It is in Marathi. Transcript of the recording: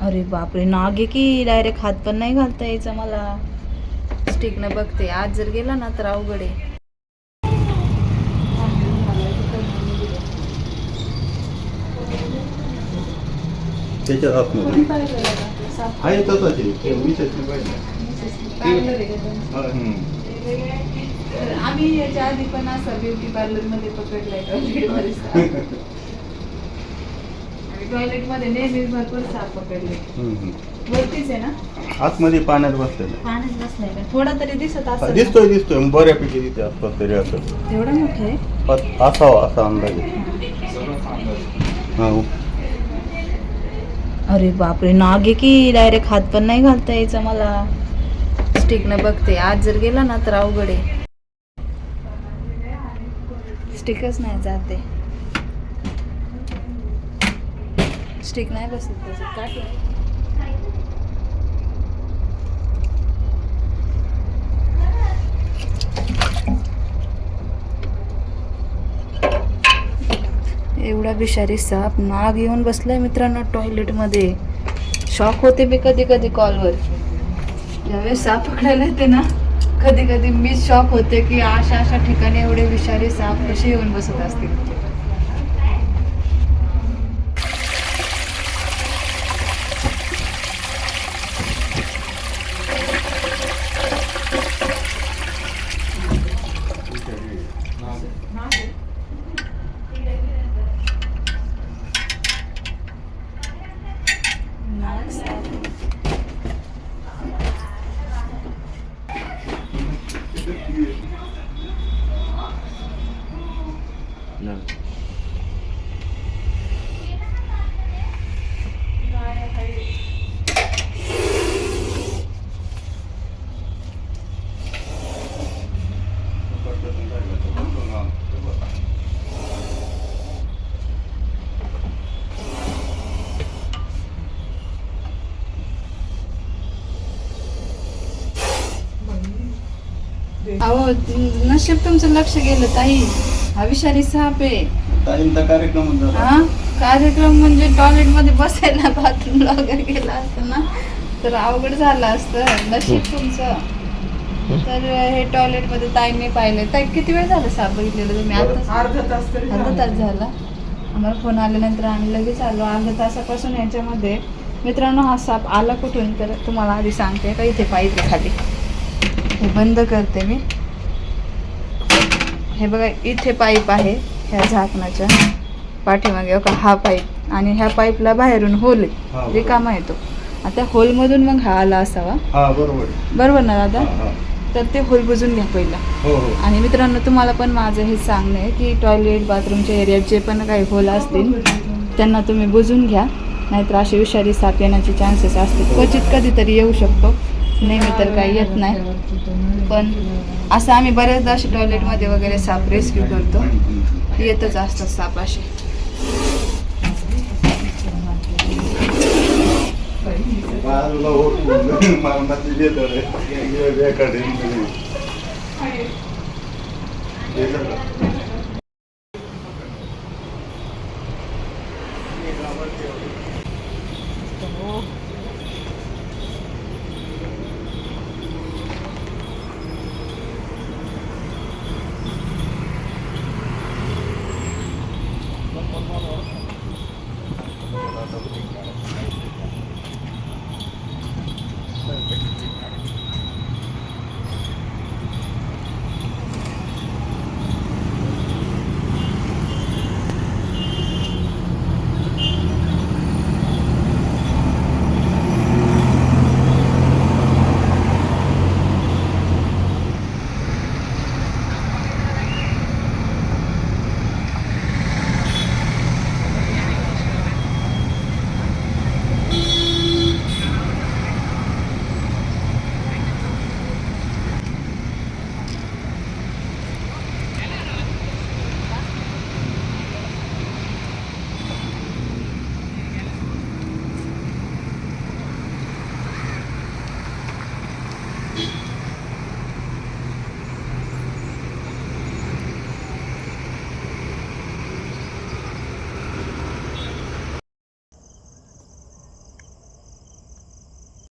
अरे बापरे नाग की डायरेक्ट हात पण नाही घालता यायचा मला. स्टिकनं बघते. आज जर गेला ना तर अवघड आहे. त्याच्यात आतमध्ये ते? पाहिजे. आम्ही याच्या आधी पण असं ब्युटी पार्लरमध्ये पकडलाय टॉयलेटमध्ये टॉयलेटमध्ये नेहमीच भरपूर साप पकडले. हम्म. वरतीच आहे ना? आतमध्ये पाण्यात बसलेलं पाण्यात बसलाय का? थोडा तरी दिसत. असं दिसतोय दिसतोय. बऱ्यापैकी तिथे आसपास तरी असं. एवढं मोठं आहे? अस- असावा असा अंदाज आहे. हा अरे बापरे नाग आहे की डायरेक्ट हात पण नाही घालता यायचा मला? स्टिकनं बघते. आज जर गेला ना तर अवघड आहे. स्टिकच नाही जाते स्टिक नाही बसत त्याच्यात काठी एवढा विषारी साप नाग येऊन बसलाय मित्रांनो टॉयलेटमध्ये. शॉक होते मी कधी कधी कॉलवर ज्यावेळेस साप पकडायला येते ना कधी कधी मी शॉक होते की अशा अशा ठिकाणी एवढे विषारी साप कसे येऊन बसत असतील नाग साप अहो नशीब तुमचं लक्ष गेलं ताई. हा विषारी साप. आहे ताईंचा कार्यक्रम. हा? कार्यक्रम म्हणजे टॉयलेटमध्ये बसायला बाथरूमला वगैरे गेला असतं ना तर अवघड झालं असतं. नशीब तुमचं. तर हे टॉयलेटमध्ये ताईंनी पाहिलं ताई किती वेळ झाला साप बघितलेलं तुम्ही? आता अर्धा तास तरी अर्धा तास झाला. आम्हाला फोन आल्यानंतर आम्ही लगेच आलो. अर्धा तासापासून याच्यामध्ये मित्रांनो हा साप आला कुठून? तर तुम्हाला आधी सांगते. का इथे आहे खाली. हे बंद करते मी. हे बघा इथे पाईप आहे ह्या झाकणाच्या पाठीमागे. हो का? हा पाईप. आणि ह्या पाईपला बाहेरून होल हा, आहे रिकामा येतो. आता होलमधून मग हा आला असावा. हा बरोबर. ना दादा. तर ते होल बुजून घ्या पहिला. हो हो. आणि मित्रांनो तुम्हाला पण माझं हे सांगणं आहे की टॉयलेट बाथरूमच्या एरियात जे पण काही होल असतील त्यांना तुम्ही बुजून घ्या. नाहीतर असे विषारी साप येण्याचे चान्सेस असतील क्वचित कधीतरी येऊ शकतो. नेहमी तर काही येत नाही. पण असं आम्ही बऱ्याचदा असे टॉयलेटमध्ये वगैरे साप रेस्क्यू करतो. येतच असतात साप असे. হবে